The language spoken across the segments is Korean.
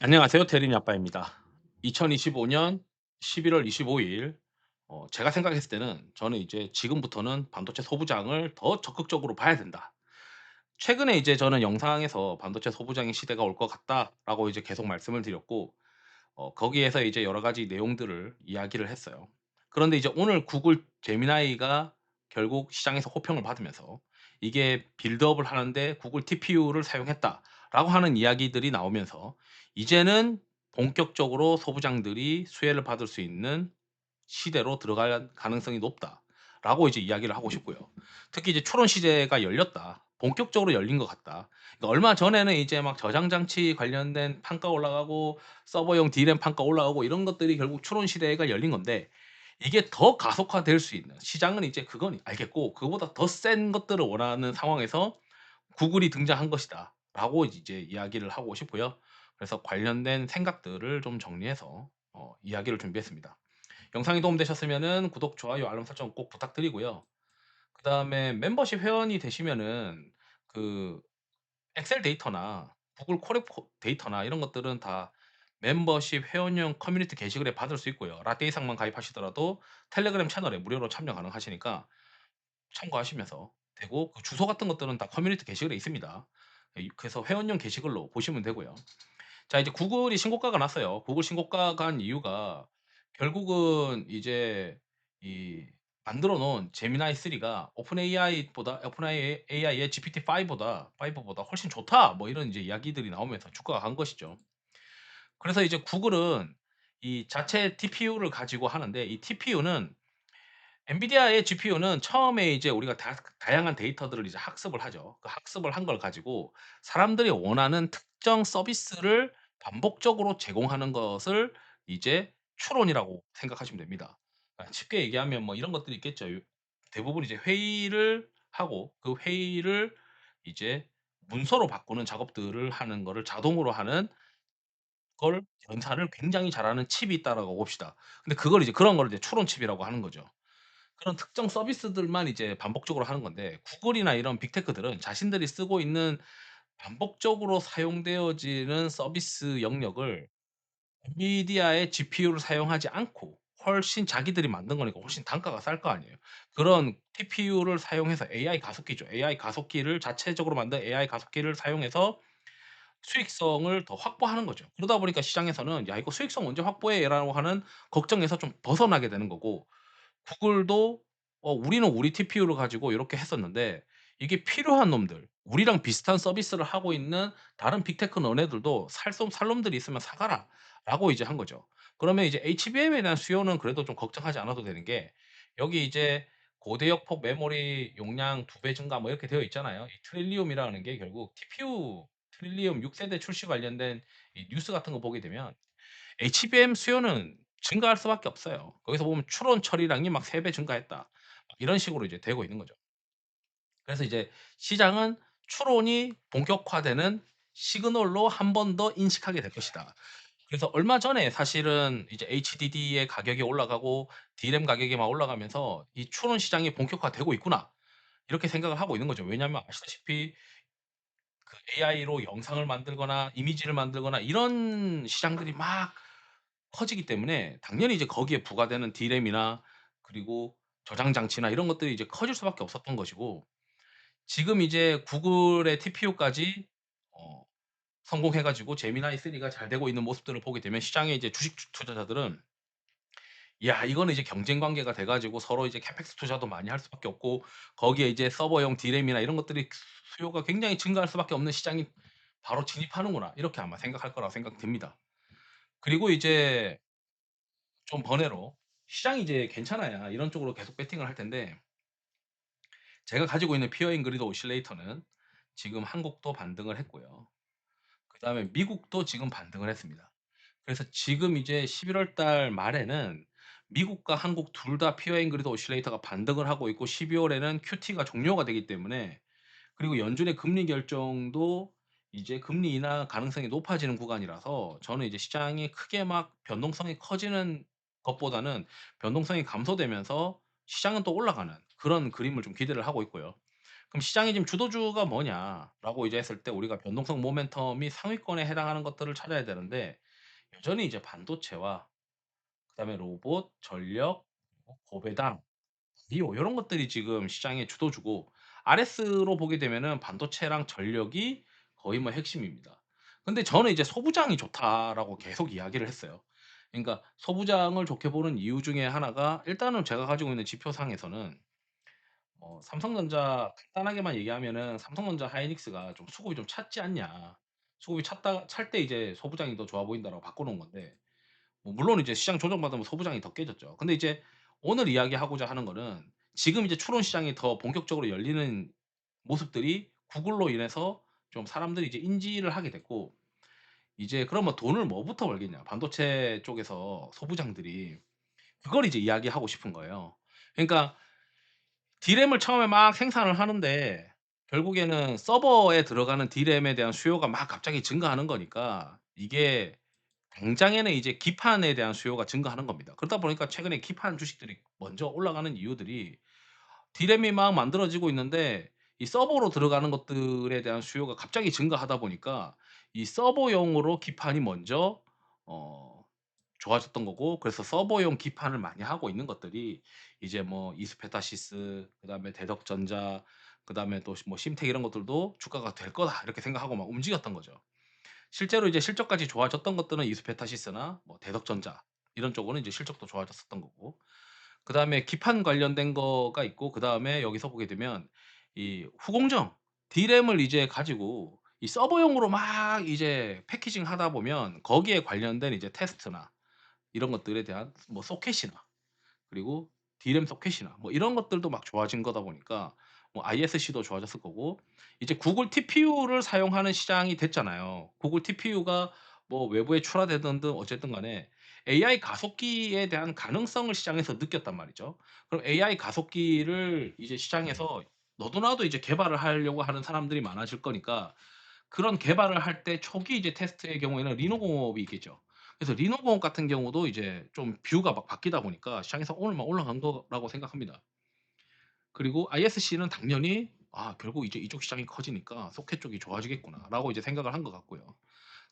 안녕하세요. 대리니 아빠입니다. 2025년 11월 25일 어 제가 생각했을 때는 저는 이제 '지금부터는 반도체 소부장을 더 적극적으로 봐야 된다.' 최근에 이제 저는 영상에서 "반도체 소부장의 시대가 올 것 같다."라고 이제 계속 말씀을 드렸고 어 거기에서 이제 여러 가지 내용들을 이야기를 했어요. 그런데 이제 오늘 구글 제미나이가 결국 시장에서 호평을 받으면서 이게 빌드업을 하는데 "구글 TPU를 사용했다." 라고 하는 이야기들이 나오면서 이제는 본격적으로 소부장들이 수혜를 받을 수 있는 시대로 들어갈 가능성이 높다 라고 이제 이야기를 하고 싶고요. 특히 이제 "추론 시대가 열렸다. 본격적으로 열린 것 같다." 그러니까 얼마 전에는 이제 막 저장 장치 관련된 판가 올라가고 서버용 D램 판가 올라가고 이런 것들이 결국 추론 시대가 열린 건데 이게 더 가속화될 수 있는 시장은 이제 그건 알겠고 그거보다 더 센 것들을 원하는 상황에서 "구글이 등장한 것이다." 라고 이제 이야기를 하고 싶고요. 그래서 관련된 생각들을 좀 정리해서 어 이야기를 준비했습니다. 영상이 도움되셨으면은 구독, 좋아요, 알람 설정 꼭 부탁드리고요. 그 다음에 멤버십 회원이 되시면은 그 엑셀 데이터나 구글 콜앱 코 데이터나 이런 것들은 다 멤버십 회원용 커뮤니티 게시글에 받을 수 있고요. 라떼 이상만 가입하시더라도 텔레그램 채널에 무료로 참여 가능하시니까 참고하시면서 되고 그 주소 같은 것들은 다 커뮤니티 게시글에 있습니다. 이 그래서 회원용 게시글로 보시면 되고요. 자 이제 구글이 신고가가 났어요. 구글 신고가가 간 이유가 결국은 이제 이 만들어 놓은 제미나이 3가 오픈 AI보다 오픈 AI AI의 GPT-5 보다 5 보다 훨씬 좋다. 뭐 이런 이제 이야기들이 나오면서 주가가 간 것이죠. 그래서 이제 구글은 이 자체 TPU를 가지고 하는데 이 TPU는 엔비디아의 GPU는 처음에 이제 우리가 다 다양한 데이터들을 이제 학습을 하죠. 그 학습을 한 걸 가지고 사람들이 원하는 특정 서비스를 반복적으로 제공하는 것을 이제 추론이라고 생각하시면 됩니다. 아 쉽게 얘기하면 뭐 이런 것들이 있겠죠. 요 대부분 이제 회의를 하고 그 회의를 이제 문서로 바꾸는 작업들을 하는 거를 자동으로 하는 걸 연산을 굉장히 잘하는 칩이 있다라고 봅시다. 근데 그걸 이제 그런 거를 이제 추론 칩이라고 하는 거죠. 그런 특정 서비스들만 이제 반복적으로 하는 건데 구글이나 이런 빅테크들은 자신들이 쓰고 있는 반복적으로 사용되어지는 서비스 영역을 엔비디아의 GPU를 사용하지 않고 훨씬 자기들이 만든 거니까 훨씬 단가가 쌀 거 아니에요. 그런 TPU를 사용해서 AI 가속기죠. AI 가속기를 자체적으로 만든 AI 가속기를 사용해서 수익성을 더 확보하는 거죠. 그러다 보니까 시장에서는 '야 이거 수익성 언제 확보해?'라고 하는 걱정에서 좀 벗어나게 되는 거고 구글도 어 우리는 우리 TPU를 가지고 요렇게 했었는데 이게 필요한 놈들 우리랑 비슷한 서비스를 하고 있는 다른 빅테크 너네들도 "살 쏨살 놈들이 있으면 사 가라."라고 이제 한 거죠. 그러면 이제 HBM에 대한 수요는 그래도 좀 걱정하지 않아도 되는 게 여기 이제 고대역폭 메모리 용량 2배 증가 뭐 이렇게 되어 있잖아요. 이 트릴리움이라는 게 결국 TPU 트릴리움 6 세대 출시 관련된 이 뉴스 같은 거 보게 되면 HBM 수요는 증가할 수밖에 없어요. 거기서 보면 추론 처리량이 막 3배 증가했다. 막 이런 식으로 이제 되고 있는 거죠. 그래서 이제 시장은 추론이 본격화되는 시그널로 한 번 더 인식하게 될 것이다. 그래서 얼마 전에 사실은 이제 HDD의 가격이 올라가고 D램 가격이 막 올라가면서 '이 추론 시장이 본격화되고 있구나.' 이렇게 생각을 하고 있는 거죠. 왜냐하면 아시다시피 그 AI로 영상을 만들거나 이미지를 만들거나 이런 시장들이 막 커지기 때문에 당연히 이제 거기에 부과되는 D램이나 그리고 저장 장치나 이런 것들이 이제 커질 수밖에 없었던 것이고 지금 이제 구글의 TPU까지 어 성공해 가지고 제미나이 3가 잘 되고 있는 모습들을 보게 되면 시장의 이제 주식 투 투자자들은 야 이거는 이제 경쟁 관계가 돼 가지고 서로 이제 캐펙스 투자도 많이 할 수밖에 없고 거기에 이제 서버용 D램이나 이런 것들이 수요가 굉장히 증가할 수밖에 없는 시장이 바로 진입하는구나. 이렇게 아마 생각할 거라고 생각이 듭니다. 그리고 이제 좀 번외로 시장이 이제 괜찮아야 이런 쪽으로 계속 베팅을 할 텐데 제가 가지고 있는 피어 잉그리드 오실레이터는 지금 한국도 반등을 했고요. 그다음에 미국도 지금 반등을 했습니다. 그래서 지금 이제 11월 달 말에는 미국과 한국 둘 다 피어 잉그리드 오실레이터가 반등을 하고 있고 12 월에는 QT가 종료가 되기 때문에 그리고 연준의 금리 결정도 이제 금리 인하 가능성이 높아지는 구간이라서 저는 이제 시장이 크게 막 변동성이 커지는 것보다는 변동성이 감소되면서 시장은 또 올라가는 그런 그림을 좀 기대를 하고 있고요. 그럼 시장의 지금 주도주가 뭐냐라고 이제 했을 때 우리가 변동성 모멘텀이 상위권에 해당하는 것들을 찾아야 되는데 여전히 이제 반도체와 그다음에 로봇, 전력, 뭐 고배당, 비오 요런 것들이 지금 시장의 주도주고 RS로 보게 되면은 반도체랑 전력이 거의 뭐 핵심입니다. 근데 저는 이제 "소부장이 좋다."라고 계속 이야기를 했어요. 그러니까 소부장을 좋게 보는 이유 중에 하나가 일단은 제가 가지고 있는 지표상에서는 어 삼성전자 간단하게만 얘기하면은 "삼성전자 하이닉스가 좀 수급이 좀 찼지 않냐. 수급이 찼다 찰 때 이제 소부장이 더 좋아 보인다."라고 바꿔 놓은 건데 뭐 물론 이제 시장 조정받으면 소부장이 더 깨졌죠. 근데 이제 오늘 이야기하고자 하는 거는 지금 이제 추론 시장이 더 본격적으로 열리는 모습들이 구글로 인해서 좀 사람들이 이제 인지를 하게 됐고 이제 그러면 돈을 뭐부터 벌겠냐. 반도체 쪽에서 소부장들이 그걸 이제 이야기하고 싶은 거예요. 그러니까 D램을 처음에 막 생산을 하는데 결국에는 서버에 들어가는 D램에 대한 수요가 막 갑자기 증가하는 거니까 이게 당장에는 이제 기판에 대한 수요가 증가하는 겁니다. 그러다 보니까 최근에 기판 주식들이 먼저 올라가는 이유들이 D램이 막 만들어지고 있는데 이 서버로 들어가는 것들에 대한 수요가 갑자기 증가하다 보니까 이 서버용으로 기판이 먼저 어 좋아졌던 거고 그래서 서버용 기판을 많이 하고 있는 것들이 이제 뭐 이스페타시스 그다음에 대덕전자 그다음에 또 뭐 심텍 이런 것들도 '주가가 될 거다.' 이렇게 생각하고 막 움직였던 거죠. 실제로 이제 실적까지 좋아졌던 것들은 이스페타시스나 뭐 대덕전자 이런 쪽으로는 이제 실적도 좋아졌었던 거고 그다음에 기판 관련된 거가 있고 그다음에 여기서 보게 되면 이 후공정 D램을 이제 가지고 이 서버용으로 막 이제 패키징 하다 보면 거기에 관련된 이제 테스트나 이런 것들에 대한 뭐 소켓이나 그리고 D램 소켓이나 뭐 이런 것들도 막 좋아진 거다 보니까 뭐 ISC도 좋아졌을 거고 이제 구글 TPU를 사용하는 시장이 됐잖아요. 구글 TPU가 뭐 외부에 출하되든 든 어쨌든 간에 AI 가속기에 대한 가능성을 시장에서 느꼈단 말이죠. 그럼 AI 가속기를 이제 시장에서 너도 나도 이제 개발을 하려고 하는 사람들이 많아질 거니까 그런 개발을 할 때 초기 이제 테스트의 경우에는 리노공업이 있겠죠. 그래서 리노공업 같은 경우도 이제 좀 뷰가 막 바뀌다 보니까 시장에서 오늘 막 올라간 거라고 생각합니다. 그리고 ISC는 당연히 '아 결국 이제 이쪽 시장이 커지니까 소켓 쪽이 좋아지겠구나.'라고 이제 생각을 한 것 같고요.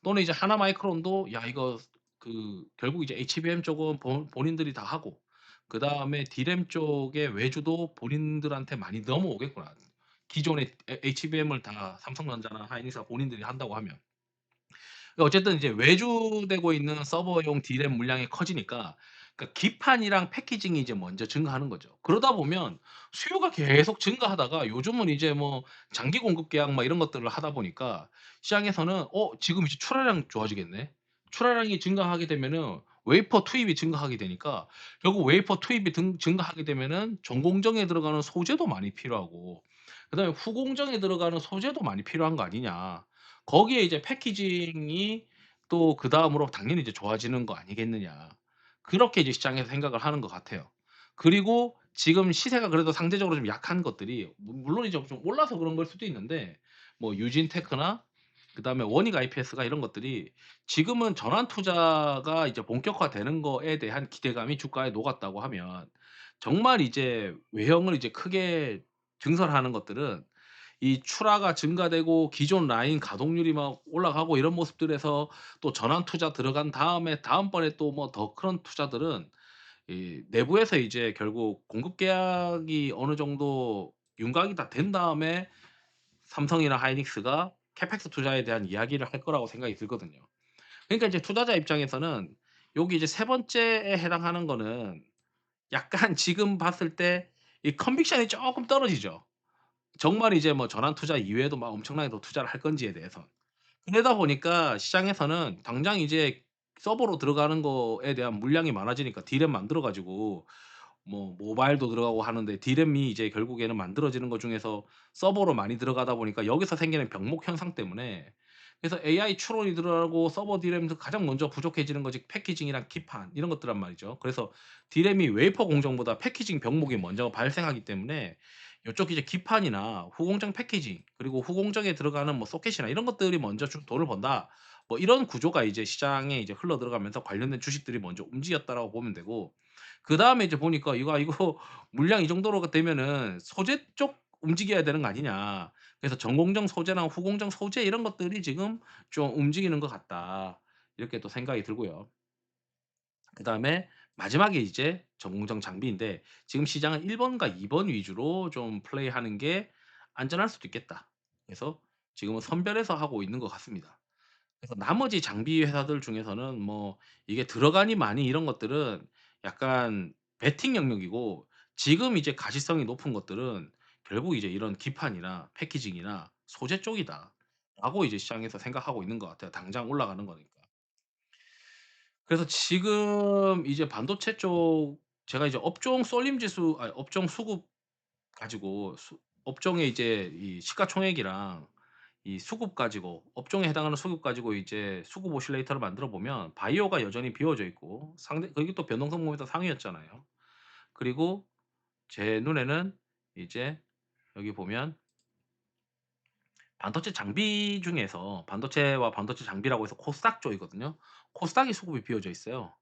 또는 이제 하나 마이크론도 '야 이거 그 결국 이제 HBM 쪽은 본 본인들이 다 하고 그다음에 D램 쪽의 외주도 본인들한테 많이 넘어오겠구나. 기존의 에 HBM을 다 삼성전자나 하이닉스가 본인들이 한다고 하면.' 어쨌든 이제 외주되고 있는 서버용 D램 물량이 커지니까 그러니까 기판이랑 패키징이 이제 먼저 증가하는 거죠. 그러다 보면 수요가 계속 증가하다가 요즘은 이제 뭐 장기 공급 계약 막 이런 것들을 하다 보니까 시장에서는 '어 지금 이제 출하량 좋아지겠네.' 출하량이 증가하게 되면은 웨이퍼 투입이 증가하게 되니까 결국 웨이퍼 투입이 등 증가하게 되면은 전공정에 들어가는 소재도 많이 필요하고 그다음에 후공정에 들어가는 소재도 많이 필요한 거 아니냐. 거기에 이제 패키징이 또 그 다음으로 당연히 이제 좋아지는 거 아니겠느냐. 그렇게 이제 시장에서 생각을 하는 것 같아요. 그리고 지금 시세가 그래도 상대적으로 좀 약한 것들이 무 물론 이제 좀 올라서 그런 걸 수도 있는데 뭐 유진테크나 그다음에 원익 IPS가 이런 것들이 지금은 전환 투자가 이제 본격화되는 거에 대한 기대감이 주가에 녹았다고 하면 정말 이제 외형을 이제 크게 증설하는 것들은 이 출하가 증가되고 기존 라인 가동률이 막 올라가고 이런 모습들에서 또 전환 투자 들어간 다음에 다음번에 또 뭐 더 큰 투자들은 이 내부에서 이제 결국 공급 계약이 어느 정도 윤곽이 다 된 다음에 삼성이나 하이닉스가 캐펙스 투자에 대한 이야기를 할 거라고 생각이 들거든요. 그러니까 이제 투자자 입장에서는 여기 이제 세 번째에 해당하는 거는 약간 지금 봤을 때 이 컨빅션이 쪼끔 떨어지죠. 정말 이제 뭐 전환 투자 이외에도 막 엄청나게 더 투자를 할 건지에 대해서. 그러다 보니까 시장에서는 당장 이제 서버로 들어가는 거에 대한 물량이 많아지니까 D램 만들어 가지고 뭐 모바일도 들어가고 하는데 D램이 이제 결국에는 만들어지는 것 중에서 서버로 많이 들어가다 보니까 여기서 생기는 병목 현상 때문에 그래서 AI 추론이 들어가고 서버 D램에서 가장 먼저 부족해지는 것이 패키징이랑 기판 이런 것들란 말이죠. 그래서 D램이 웨이퍼 공정보다 패키징 병목이 먼저 발생하기 때문에 요쪽 이제 기판이나 후공정 패키징 그리고 후공정에 들어가는 뭐 소켓이나 이런 것들이 먼저 좀 돈을 번다. 뭐 이런 구조가 이제 시장에 이제 흘러 들어가면서 관련된 주식들이 먼저 움직였다라고 보면 되고 그다음에 이제 보니까 이거 아 이거 물량 이 정도로 되면은 소재 쪽 움직여야 되는 거 아니냐. 그래서 '전공정 소재나 후공정 소재 이런 것들이 지금 좀 움직이는 것 같다.' 이렇게 또 생각이 들고요. 그다음에 마지막에 이제 전공정 장비인데 지금 시장은 1 번과 2 번 위주로 좀 플레이하는 게 안전할 수도 있겠다. 그래서 지금은 선별해서 하고 있는 것 같습니다. 그래서 나머지 장비 회사들 중에서는 뭐 이게 들어가니 마니 이런 것들은 약간 베팅 영역이고 지금 이제 가시성이 높은 것들은 결국 이제 이런 기판이나 패키징이나 소재 쪽이다라고 이제 시장에서 생각하고 있는 것 같아요, 당장 올라가는 거니까. 그래서 지금 이제 반도체 쪽 제가 이제 업종 쏠림 지수 아니 업종 수급 가지고 수 업종의 이제 이 시가총액이랑 이 수급 가지고 업종에 해당하는 수급 가지고 이제 수급 오실레이터를 만들어 보면 바이오가 여전히 비워져 있고 상대 거기 또 변동성 보면서 상위였잖아요. 그리고 제 눈에는 이제 여기 보면 반도체 장비 중에서 반도체와 반도체 장비라고 해서 코스닥 쪽이거든요. 코스닥이 수급이 비워져 있어요.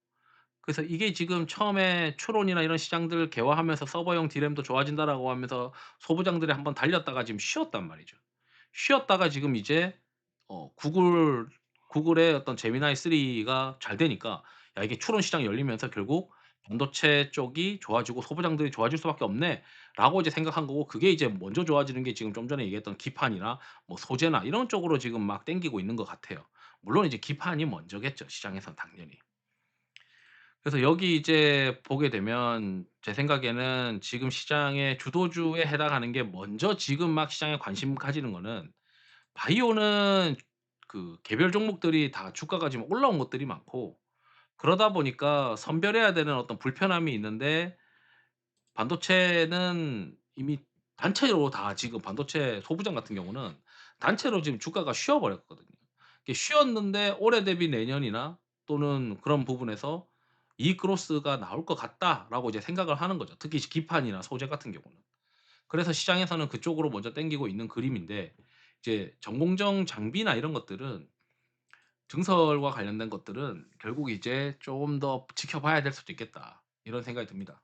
그래서 이게 지금 처음에 추론이나 이런 시장들 개화하면서 서버용 D램도 좋아진다라고 하면서 소부장들이 한번 달렸다가 지금 쉬었단 말이죠. 쉬었다가 지금 이제 어 구글 구글의 어떤 제미나이 3가 잘 되니까 '야 이게 추론 시장이 열리면서 결국 반도체 쪽이 좋아지고 소부장들이 좋아질 수밖에 없네.'라고 이제 생각한 거고 그게 이제 먼저 좋아지는 게 지금 좀 전에 얘기했던 기판이나 뭐 소재나 이런 쪽으로 지금 막 땡기고 있는 것 같아요. 물론 이제 기판이 먼저겠죠, 시장에선 당연히. 그래서 여기 이제 보게 되면 제 생각에는 지금 시장의 주도주에 해당하는 게 먼저 지금 막 시장에 관심 가지는 거는 바이오는 그 개별 종목들이 다 주가가 지금 올라온 것들이 많고 그러다 보니까 선별해야 되는 어떤 불편함이 있는데 반도체는 이미 단체로 다 지금 반도체 소부장 같은 경우는 단체로 지금 주가가 쉬어 버렸거든요. 이게 쉬었는데 올해 대비 내년이나 또는 그런 부분에서 ' 이익 크로스가 나올 것 같다.'라고 이제 생각을 하는 거죠. 특히 기판이나 소재 같은 경우는. 그래서 시장에서는 그쪽으로 먼저 땡기고 있는 그림인데 이제 전공정 장비나 이런 것들은 증설과 관련된 것들은 결국 이제 '쪼금 더 지켜봐야 될 수도 있겠다.' 이런 생각이 듭니다.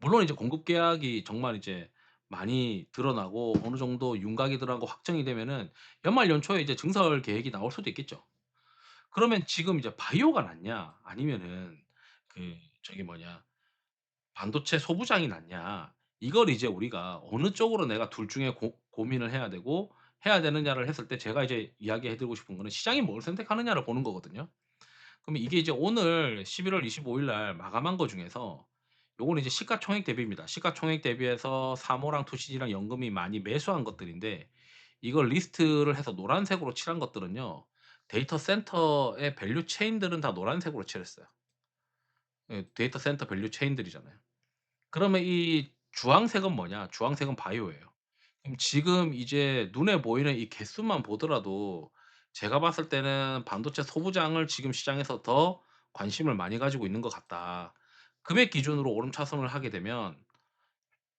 물론 이제 공급 계약이 정말 이제 많이 드러나고 어느 정도 윤곽이 들어가고 확정이 되면은 연말 연초에 이제 증설 계획이 나올 수도 있겠죠. 그러면 지금 이제 바이오가 낫냐 아니면은 그 저기 뭐냐 반도체 소부장이 낫냐 이걸 이제 우리가 어느 쪽으로 내가 둘 중에 고 고민을 해야 되고 해야 되느냐를 했을 때 제가 이제 이야기해 드리고 싶은 거는 시장이 뭘 선택하느냐를 보는 거거든요. 그러면 이게 이제 오늘 11월 25일 날 마감한 거 중에서 요거는 이제 시가총액 대비입니다. 시가총액 대비해서 사모랑 투시지랑 연금이 많이 매수한 것들인데 이걸 리스트를 해서 노란색으로 칠한 것들은요. 데이터 센터의 밸류 체인들은 다 노란색으로 칠했어요. 예 데이터 센터 밸류 체인들이잖아요. 그러면 이 주황색은 뭐냐? 주황색은 바이오예요. 그럼 지금 이제 눈에 보이는 이 개수만 보더라도 제가 봤을 때는 '반도체 소부장을 지금 시장에서 더 관심을 많이 가지고 있는 것 같다.' 금액 기준으로 오름차순을 하게 되면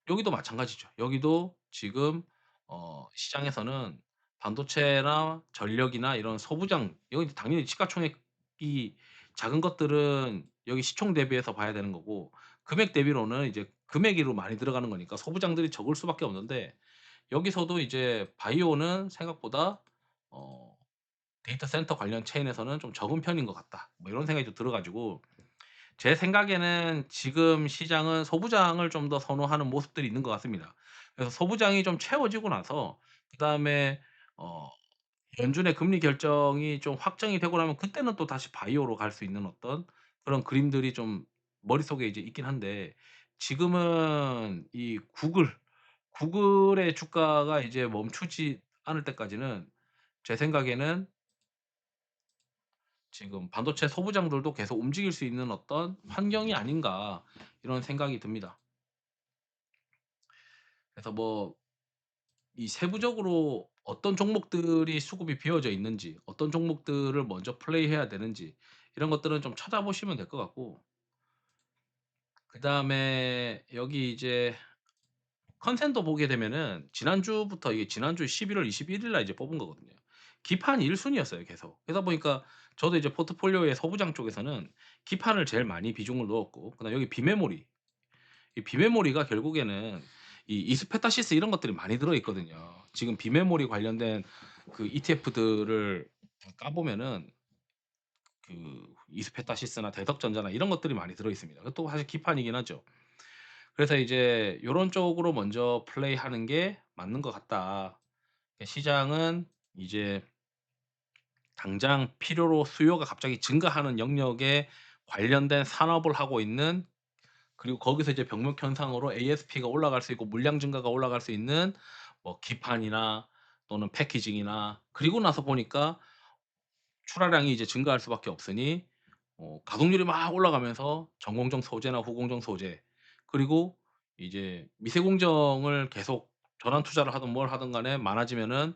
여기도 마찬가지죠. 여기도 지금 어 시장에서는 반도체나 전력이나 이런 소부장 여기 당연히 시가총액이 작은 것들은 여기 시총 대비해서 봐야 되는 거고 금액 대비로는 이제 금액으로 많이 들어가는 거니까 소부장들이 적을 수밖에 없는데 여기서도 이제 바이오는 생각보다 어 '데이터 센터 관련 체인에서는 좀 적은 편인 것 같다.' 뭐 이런 생각이 좀 들어 가지고 제 생각에는 지금 시장은 소부장을 좀 더 선호하는 모습들이 있는 것 같습니다. 그래서 소부장이 좀 채워지고 나서 그 다음에 어 연준의 금리 결정이 좀 확정이 되고 나면 그때는 또 다시 바이오로 갈 수 있는 어떤 그런 그림들이 좀 머릿속에 이제 있긴 한데 지금은 이 구글, 구글의 주가가 이제 멈추지 않을 때까지는 제 생각에는 지금 '반도체 소부장들도 계속 움직일 수 있는 어떤 환경이 아닌가.' 이런 생각이 듭니다. 그래서 뭐 이 세부적으로 어떤 종목들이 수급이 비어져 있는지 어떤 종목들을 먼저 플레이해야 되는지 이런 것들은 좀 찾아보시면 될 것 같고 그다음에 여기 이제 컨센도 보게 되면은 지난주부터 이게 지난주 11월 21일 날 이제 뽑은 거거든요. 기판 1 순위였어요 계속. 그러다 보니까 저도 이제 포트폴리오의 소부장 쪽에서는 기판을 제일 많이 비중을 넣었고 그다음에 여기 비메모리 이 비메모리가 결국에는 이 이스페타시스 이런 것들이 많이 들어 있거든요. 지금 비메모리 관련된 그 ETF들을 까 보면은 그 이스페타시스나 대덕전자나 이런 것들이 많이 들어 있습니다. 그것도 사실 기판이긴 하죠. 그래서 이제 요런 쪽으로 먼저 플레이하는 게 맞는 것 같다. 예 시장은 이제 당장 필요로 수요가 갑자기 증가하는 영역에 관련된 산업을 하고 있는 그리고 거기서 이제 병목 현상으로 ASP가 올라갈 수 있고 물량 증가가 올라갈 수 있는 뭐 기판이나 또는 패키징이나 그리고 나서 보니까 출하량이 이제 증가할 수밖에 없으니 어 가동률이 막 올라가면서 전공정 소재나 후공정 소재 그리고 이제 미세 공정을 계속 전환 투자를 하든 뭘 하든 간에 많아지면은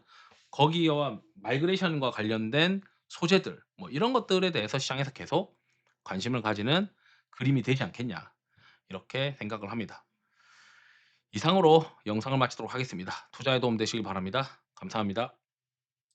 거기와 마이그레이션과 관련된 소재들 뭐 이런 것들에 대해서 시장에서 계속 관심을 가지는 그림이 되지 않겠냐 이렇게 생각을 합니다. 이상으로 영상을 마치도록 하겠습니다. 투자에 도움 되시길 바랍니다. 감사합니다.